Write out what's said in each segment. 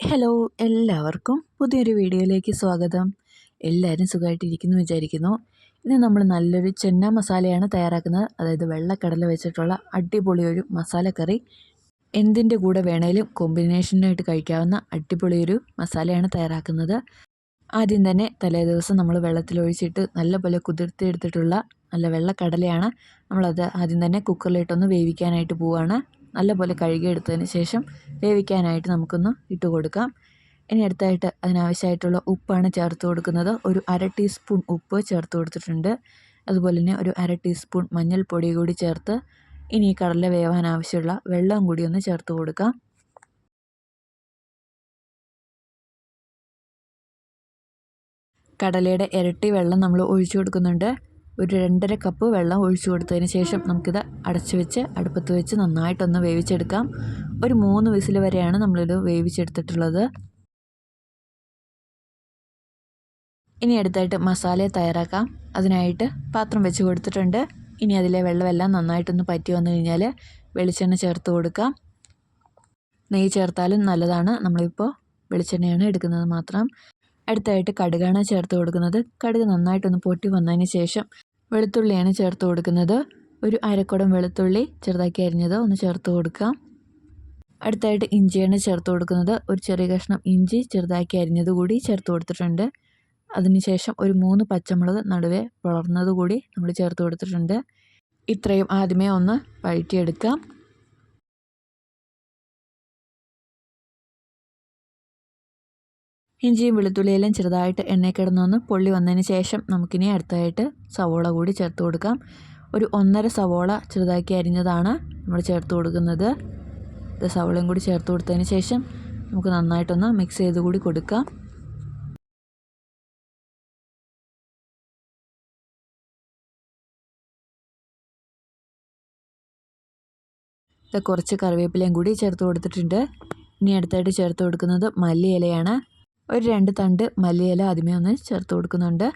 Hello എല്ലാവർക്കും പുതിയൊരു വീഡിയോയിലേക്ക് സ്വാഗതം. എല്ലാവരും സുഖമായിട്ടിരിക്കുന്നു വിചാരിക്കുന്നു. ഇന്ന് നമ്മൾ നല്ലൊരു ചെന്ന മസാലയാണ് തയ്യാറാക്കുന്നത്. അതായത് വെള്ളക്കടല വെച്ചിട്ടുള്ള അടിപൊളി ഒരു മസാലക്കറി. എന്തിന്റെ കൂടെ വേണേലും കോമ്പിനേഷനായിട്ട് കഴിക്കാവുന്ന അടിപൊളി ഒരു മസാലയാണ് തയ്യാറാക്കുന്നത്. ആദ്യം തന്നെ തലേ ദിവസം നമ്മൾ വെള്ളത്തിലൊഴിച്ചിട്ട് നല്ലപോലെ കുതിർത്തിയെടുത്തിട്ടുള്ള നല്ല വെള്ളക്കടലയാണ്. നമ്മളത് ആദ്യം തന്നെ കുക്കറിലിട്ടൊന്ന് വേവിക്കാനായിട്ട് പോവുകയാണ് നല്ലപോലെ കഴുകിയെടുത്തതിന് ശേഷം വേവിക്കാനായിട്ട് നമുക്കൊന്ന് ഇട്ട് കൊടുക്കാം ഇനി അടുത്തായിട്ട് അതിനാവശ്യമായിട്ടുള്ള ഉപ്പാണ് ചേർത്ത് കൊടുക്കുന്നത്. ഒരു അര ടീസ്പൂൺ ഉപ്പ് ചേർത്ത് കൊടുത്തിട്ടുണ്ട്. അതുപോലെ തന്നെ ഒരു അര ടീസ്പൂൺ മഞ്ഞൾപ്പൊടി കൂടി ചേർത്ത് ഇനി ഈ കടല വേവാൻ ആവശ്യമുള്ള വെള്ളം കൂടി ഒന്ന് ചേർത്ത് കൊടുക്കാം. കടലയുടെ ഇരട്ടി വെള്ളം നമ്മൾ ഒഴിച്ചു കൊടുക്കുന്നുണ്ട്. ഒരു രണ്ടര കപ്പ് വെള്ളം ഒഴിച്ചു കൊടുത്തതിന് ശേഷം നമുക്കിത് അടച്ചു വെച്ച് അടുപ്പത്ത് വെച്ച് നന്നായിട്ടൊന്ന് വേവിച്ചെടുക്കാം. ഒരു മൂന്ന് വിസിൽ വരെയാണ് നമ്മളിത് വേവിച്ചെടുത്തിട്ടുള്ളത്. ഇനി അടുത്തായിട്ട് മസാല തയ്യാറാക്കാം. അതിനായിട്ട് പാത്രം വെച്ച് കൊടുത്തിട്ടുണ്ട്. ഇനി അതിലെ വെള്ളമെല്ലാം നന്നായിട്ടൊന്ന് പറ്റി വന്നു കഴിഞ്ഞാൽ വെളിച്ചെണ്ണ ചേർത്ത് കൊടുക്കാം. നെയ്യ് ചേർത്താലും നല്ലതാണ്. നമ്മളിപ്പോൾ വെളിച്ചെണ്ണയാണ് എടുക്കുന്നത് മാത്രം. അടുത്തായിട്ട് കടുകാണ് ചേർത്ത് കൊടുക്കുന്നത്. കടുക് നന്നായിട്ടൊന്ന് പൊട്ടി വന്നതിന് ശേഷം വെളുത്തുള്ളിയാണ് ചേർത്ത് കൊടുക്കുന്നത്. ഒരു അരക്കുടം വെളുത്തുള്ളി ചെറുതാക്കി അരിഞ്ഞത് ഒന്ന് ചേർത്ത് കൊടുക്കാം അടുത്തായിട്ട് ഇഞ്ചിയാണ് ചേർത്ത് കൊടുക്കുന്നത്. ഒരു ചെറിയ കഷ്ണം ഇഞ്ചി ചെറുതാക്കി അരിഞ്ഞത് കൂടി ചേർത്ത് കൊടുത്തിട്ടുണ്ട്. അതിനുശേഷം ഒരു മൂന്ന് പച്ചമുളക് നടുവേ വളർന്നത് കൂടി നമ്മൾ ചേർത്ത് കൊടുത്തിട്ടുണ്ട്. ഇത്രയും ആദ്യമേ ഒന്ന് വഴറ്റിയെടുക്കാം. ഇഞ്ചിയും വെളുത്തുള്ളിയെല്ലാം ചെറുതായിട്ട് എണ്ണയിൽ കിടന്നൊന്ന് പൊള്ളി വന്നതിന് ശേഷം നമുക്കിനി അടുത്തായിട്ട് സവോള കൂടി ചേർത്ത് കൊടുക്കാം. ഒരു ഒന്നര സവോള ചെറുതാക്കി അരിഞ്ഞതാണ് നമ്മൾ ചേർത്ത് കൊടുക്കുന്നത്. ഇത് സവോളയും കൂടി ചേർത്ത് കൊടുത്തതിന് ശേഷം നമുക്ക് നന്നായിട്ടൊന്ന് മിക്സ് ചെയ്ത് കൂടി കൊടുക്കാം. ഇത് കുറച്ച് കറിവേപ്പിലയും കൂടി ചേർത്ത് കൊടുത്തിട്ടുണ്ട്. ഇനി അടുത്തായിട്ട് ചേർത്ത് കൊടുക്കുന്നത് മല്ലിയിലയാണ്. ഒരു രണ്ട് തണ്ട് മല്ലിയില ആദ്യമേ ഒന്ന് ചേർത്ത് കൊടുക്കുന്നുണ്ട്.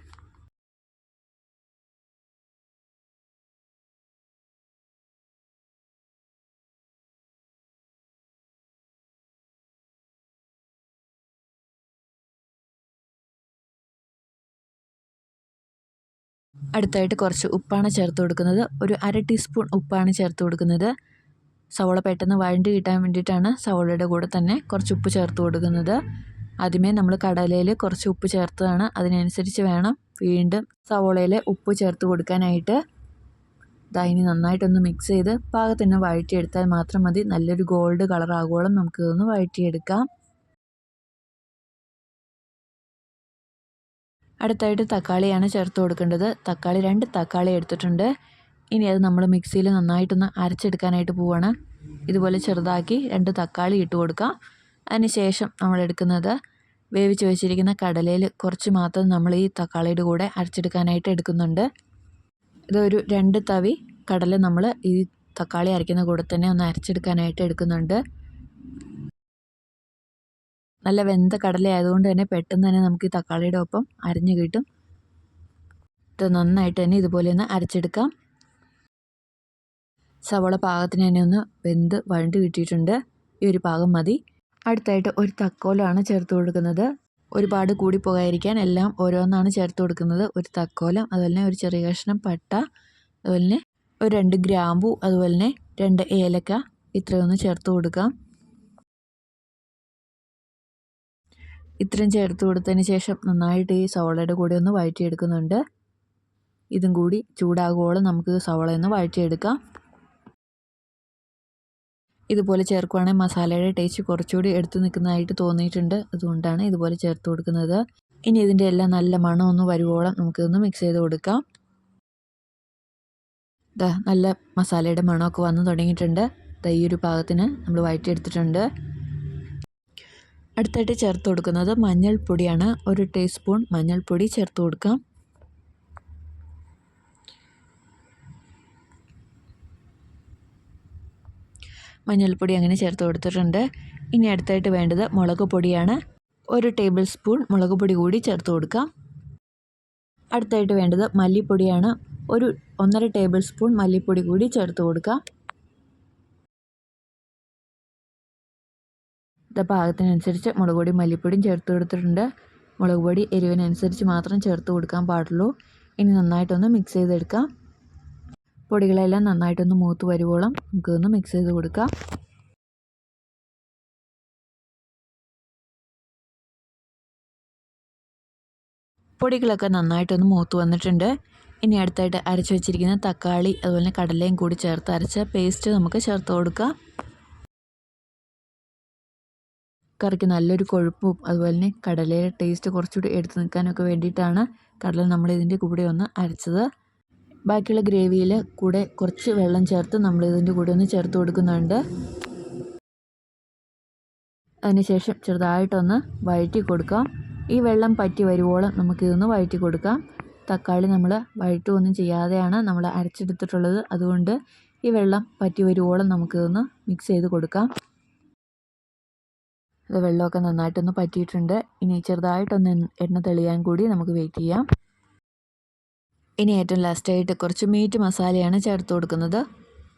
അടുത്തായിട്ട് കുറച്ച് ഉപ്പാണ് ചേർത്ത് കൊടുക്കുന്നത്. ഒരു അര ടീസ്പൂൺ ഉപ്പാണ് ചേർത്ത് കൊടുക്കുന്നത്. സവോള പെട്ടെന്ന് വഴണ്ടി കിട്ടാൻ വേണ്ടിയിട്ടാണ് സവോളയുടെ കൂടെ തന്നെ കുറച്ച് ഉപ്പ് ചേർത്ത് കൊടുക്കുന്നത്. ആദ്യമേ നമ്മൾ കടലയിൽ കുറച്ച് ഉപ്പ് ചേർത്തതാണ്. അതിനനുസരിച്ച് വേണം വീണ്ടും സവോളയിൽ ഉപ്പ് ചേർത്ത് കൊടുക്കാനായിട്ട്. ഇനി നന്നായിട്ടൊന്ന് മിക്സ് ചെയ്ത് പാകത്തിന് വഴറ്റിയെടുത്താൽ മാത്രം മതി. നല്ലൊരു ഗോൾഡ് കളർ ആകുവോളം നമുക്കിതൊന്ന് വഴറ്റിയെടുക്കാം. അടുത്തായിട്ട് തക്കാളിയാണ് ചേർത്ത് കൊടുക്കേണ്ടത്. തക്കാളി രണ്ട് തക്കാളി എടുത്തിട്ടുണ്ട്. ഇനി അത് നമ്മൾ മിക്സിയിൽ നന്നായിട്ടൊന്ന് അരച്ചെടുക്കാനായിട്ട് പോവാണ്. ഇതുപോലെ ചെറുതാക്കി രണ്ട് തക്കാളി ഇട്ട് കൊടുക്കാം. അതിന് നമ്മളെടുക്കുന്നത് വേവിച്ച് വെച്ചിരിക്കുന്ന കടലയിൽ കുറച്ച് മാത്രം നമ്മൾ ഈ തക്കാളിയുടെ കൂടെ അരച്ചെടുക്കാനായിട്ട് എടുക്കുന്നുണ്ട്. ഇതൊരു രണ്ട് തവി കടല നമ്മൾ ഈ തക്കാളി അരയ്ക്കുന്ന കൂടെ തന്നെ ഒന്ന് അരച്ചെടുക്കാനായിട്ട് എടുക്കുന്നുണ്ട്. നല്ല വെന്ത കടല ആയതുകൊണ്ട് തന്നെ പെട്ടെന്ന് തന്നെ നമുക്ക് ഈ തക്കാളിയുടെ ഒപ്പം അരിഞ്ഞു കിട്ടും. ഇത് നന്നായിട്ട് തന്നെ ഇതുപോലെ ഒന്ന് അരച്ചെടുക്കാം. സവോള പാകത്തിന് തന്നെ ഒന്ന് വെന്ത് വഴണ്ട് കിട്ടിയിട്ടുണ്ട്. ഈ ഒരു പാകം മതി. അടുത്തായിട്ട് ഒരു തക്കോലമാണ് ചേർത്ത് കൊടുക്കുന്നത്. ഒരുപാട് കൂടി പോകാതിരിക്കാൻ എല്ലാം ഓരോന്നാണ് ചേർത്ത് കൊടുക്കുന്നത്. ഒരു തക്കോലം അതുപോലെ തന്നെ ഒരു ചെറിയ കഷ്ണം പട്ട അതുപോലെ തന്നെ ഒരു രണ്ട് ഗ്രാമ്പു അതുപോലെ തന്നെ രണ്ട് ഏലക്ക ഇത്രയൊന്ന് ചേർത്ത് കൊടുക്കാം. ഇത്രയും ചേർത്ത് കൊടുത്തതിന് ശേഷം നന്നായിട്ട് ഈ സവളയുടെ കൂടെ ഒന്ന് വഴറ്റിയെടുക്കുന്നുണ്ട്. ഇതും കൂടി ചൂടാകുവോളം നമുക്ക് സവളയൊന്ന് വഴറ്റിയെടുക്കാം. ഇതുപോലെ ചേർക്കുവാണെങ്കിൽ മസാലയുടെ ടേസ്റ്റ് കുറച്ചുകൂടി എടുത്തു നിൽക്കുന്നതായിട്ട് തോന്നിയിട്ടുണ്ട്. അതുകൊണ്ടാണ് ഇതുപോലെ ചേർത്ത് കൊടുക്കുന്നത്. ഇനി ഇതിന്റെ എല്ലാം നല്ല മണം ഒന്ന് വരുവോളം നമുക്കിതൊന്ന് മിക്സ് ചെയ്ത് കൊടുക്കാം. ഇതാ നല്ല മസാലയുടെ മണമൊക്കെ വന്ന് തുടങ്ങിയിട്ടുണ്ട്. ഈ ഒരു പാകത്തിന് നമ്മൾ വഴറ്റിയെടുത്തിട്ടുണ്ട്. അടുത്തായിട്ട് ചേർത്ത് കൊടുക്കുന്നത് മഞ്ഞൾപ്പൊടിയാണ്. ഒരു ടീസ്പൂൺ മഞ്ഞൾപ്പൊടി ചേർത്ത് കൊടുക്കാം. മഞ്ഞൾപ്പൊടി അങ്ങനെ ചേർത്ത് കൊടുത്തിട്ടുണ്ട്. ഇനി അടുത്തായിട്ട് വേണ്ടത് മുളക് പൊടിയാണ്. ഒരു ടേബിൾ സ്പൂൺ മുളക് പൊടി കൂടി ചേർത്ത് കൊടുക്കാം. അടുത്തായിട്ട് വേണ്ടത് മല്ലിപ്പൊടിയാണ്. ഒരു ഒന്നര ടേബിൾ സ്പൂൺ മല്ലിപ്പൊടി കൂടി ചേർത്ത് കൊടുക്കാം. ഇത് പാകത്തിനനുസരിച്ച് മുളക് പൊടി മല്ലിപ്പൊടിയും ചേർത്ത് കൊടുത്തിട്ടുണ്ട്. മുളക് പൊടി എരിവിനനുസരിച്ച് മാത്രം ചേർത്ത് കൊടുക്കാൻ പാടുള്ളൂ. ഇനി നന്നായിട്ടൊന്ന് മിക്സ് ചെയ്തെടുക്കാം. പൊടികളെല്ലാം നന്നായിട്ടൊന്ന് മൂത്ത് വരുവോളം നമുക്കൊന്ന് മിക്സ് ചെയ്ത് കൊടുക്കാം. പൊടികളൊക്കെ നന്നായിട്ടൊന്ന് മൂത്ത് വന്നിട്ടുണ്ട്. ഇനി അടുത്തായിട്ട് അരച്ച് വെച്ചിരിക്കുന്ന തക്കാളി അതുപോലെ തന്നെ കടലയും കൂടി ചേർത്ത് അരച്ച പേസ്റ്റ് നമുക്ക് ചേർത്ത് കൊടുക്കാം. കറിക്ക് നല്ലൊരു കൊഴുപ്പും അതുപോലെ തന്നെ കടലയുടെ ടേസ്റ്റ് കുറച്ചുകൂടി എടുത്ത് നിൽക്കാനൊക്കെ വേണ്ടിയിട്ടാണ് കടല നമ്മൾ ഇതിന്റെ കൂടെ ഒന്ന് അരച്ചത്. ബാക്കിയുള്ള ഗ്രേവിയിൽ കൂടെ കുറച്ച് വെള്ളം ചേർത്ത് നമ്മൾ ഇതിന്റെ കൂടെ ഒന്ന് ചേർത്ത് കൊടുക്കുന്നുണ്ട്. അതിനുശേഷം ചെറുതായിട്ടൊന്ന് വഴറ്റി കൊടുക്കാം. ഈ വെള്ളം പറ്റി വരുവോളം നമുക്കിതൊന്ന് വഴറ്റി കൊടുക്കാം. തക്കാളി നമ്മൾ വഴറ്റുമൊന്നും ചെയ്യാതെയാണ് നമ്മൾ അരച്ചെടുത്തിട്ടുള്ളത്. അതുകൊണ്ട് ഈ വെള്ളം പറ്റി വരുവോളം നമുക്കിതൊന്ന് മിക്സ് ചെയ്ത് കൊടുക്കാം. അത് വെള്ളമൊക്കെ നന്നായിട്ടൊന്ന് പറ്റിയിട്ടുണ്ട്. ഇനി ചെറുതായിട്ടൊന്ന് എണ്ണ തെളിയാൻ കൂടി നമുക്ക് വെയിറ്റ് ചെയ്യാം. ഇനി ഏറ്റവും ലാസ്റ്റായിട്ട് കുറച്ച് മീറ്റ് മസാലയാണ് ചേർത്ത് കൊടുക്കുന്നത്.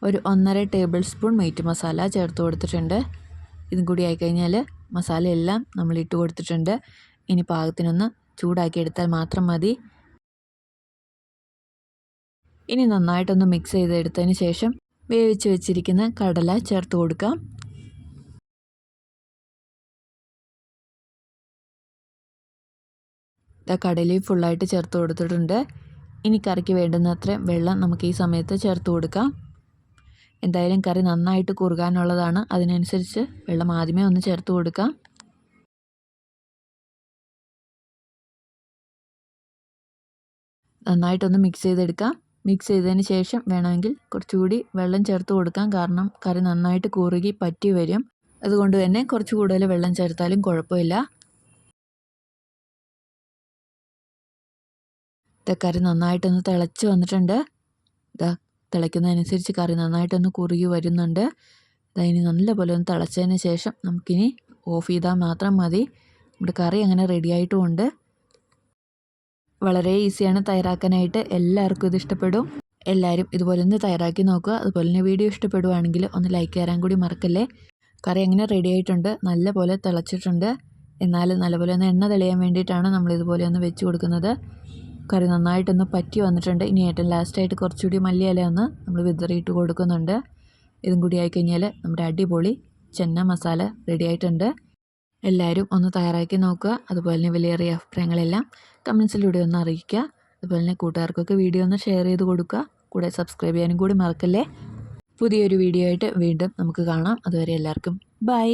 ഒരു ഒന്നര ടേബിൾ സ്പൂൺ മീറ്റ് മസാല ചേർത്ത് കൊടുത്തിട്ടുണ്ട്. ഇതും കൂടി ആയിക്കഴിഞ്ഞാൽ മസാലയെല്ലാം നമ്മൾ ഇട്ട് കൊടുത്തിട്ടുണ്ട്. ഇനി പാകത്തിനൊന്ന് ചൂടാക്കി എടുത്താൽ മാത്രം മതി. ഇനി നന്നായിട്ടൊന്ന് മിക്സ് ചെയ്തെടുത്തതിന് ശേഷം വേവിച്ച് വെച്ചിരിക്കുന്ന കടല ചേർത്ത് കൊടുക്കാം. കടലയും ഫുള്ളായിട്ട് ചേർത്ത് കൊടുത്തിട്ടുണ്ട്. ഇനി കറിക്ക് വേണ്ടുന്നത്ര വെള്ളം നമുക്ക് ഈ സമയത്ത് ചേർത്ത് കൊടുക്കാം. എന്തായാലും കറി നന്നായിട്ട് കുറുകാനുള്ളതാണ്. അതിനനുസരിച്ച് വെള്ളം ആദ്യമേ ഒന്ന് ചേർത്ത് കൊടുക്കാം. നന്നായിട്ടൊന്ന് മിക്സ് ചെയ്തെടുക്കാം. മിക്സ് ചെയ്തതിന് ശേഷം വേണമെങ്കിൽ കുറച്ചുകൂടി വെള്ളം ചേർത്ത് കൊടുക്കാം. കാരണം കറി നന്നായിട്ട് കുറുകി പറ്റി വരും. അതുകൊണ്ട് തന്നെ കുറച്ച് കൂടുതൽ വെള്ളം ചേർത്താലും കുഴപ്പമില്ല. കറി നന്നായിട്ടൊന്ന് തിളച്ച് വന്നിട്ടുണ്ട്. ഇതാ തിളയ്ക്കുന്നതനുസരിച്ച് കറി നന്നായിട്ടൊന്ന് കുറുകി വരുന്നുണ്ട്. അതിന് നല്ലപോലെ ഒന്ന് തിളച്ചതിന് ശേഷം നമുക്കിനി ഓഫ് ചെയ്താൽ മാത്രം മതി. നമ്മുടെ കറി അങ്ങനെ റെഡി ആയിട്ടുമുണ്ട്. വളരെ ഈസിയാണ് തയ്യാറാക്കാനായിട്ട്. എല്ലാവർക്കും ഇത് ഇഷ്ടപ്പെടും. എല്ലാവരും ഇതുപോലെ ഒന്ന് തയ്യാറാക്കി നോക്കുക. അതുപോലെ തന്നെ വീഡിയോ ഇഷ്ടപ്പെടുവാണെങ്കിൽ ഒന്ന് ലൈക്ക് തരാൻ കൂടി മറക്കല്ലേ? കറി അങ്ങനെ റെഡി ആയിട്ടുണ്ട്. നല്ല പോലെ തിളച്ചിട്ടുണ്ട്. എന്നാലും നല്ലപോലെ ഒന്ന് എണ്ണ തെളിയാൻ വേണ്ടിയിട്ടാണ് നമ്മൾ ഇതുപോലെ ഒന്ന് വെച്ച് കൊടുക്കുന്നത്. കറി നന്നായിട്ടൊന്ന് പറ്റി വന്നിട്ടുണ്ട്. ഇനി ഏറ്റവും ലാസ്റ്റായിട്ട് കുറച്ചുകൂടി മല്ലിയില ഒന്ന് നമ്മൾ വിതറിയിട്ട് കൊടുക്കുന്നുണ്ട്. ഇതും കൂടി ആയിക്കഴിഞ്ഞാൽ നമ്മുടെ അടിപൊളി ചെന്ന മസാല റെഡി ആയിട്ടുണ്ട്. എല്ലാവരും ഒന്ന് തയ്യാറാക്കി നോക്കുക. അതുപോലെ തന്നെ വിലയേറിയ അഭിപ്രായങ്ങളെല്ലാം കമൻസിലൂടെ ഒന്ന് അറിയിക്കുക. അതുപോലെ തന്നെ കൂട്ടുകാർക്കൊക്കെ വീഡിയോ ഒന്ന് ഷെയർ ചെയ്ത് കൊടുക്കുക. കൂടെ സബ്സ്ക്രൈബ് ചെയ്യാനും കൂടി മറക്കല്ലേ? പുതിയൊരു വീഡിയോ ആയിട്ട് വീണ്ടും നമുക്ക് കാണാം. അതുവരെ എല്ലാവർക്കും ബൈ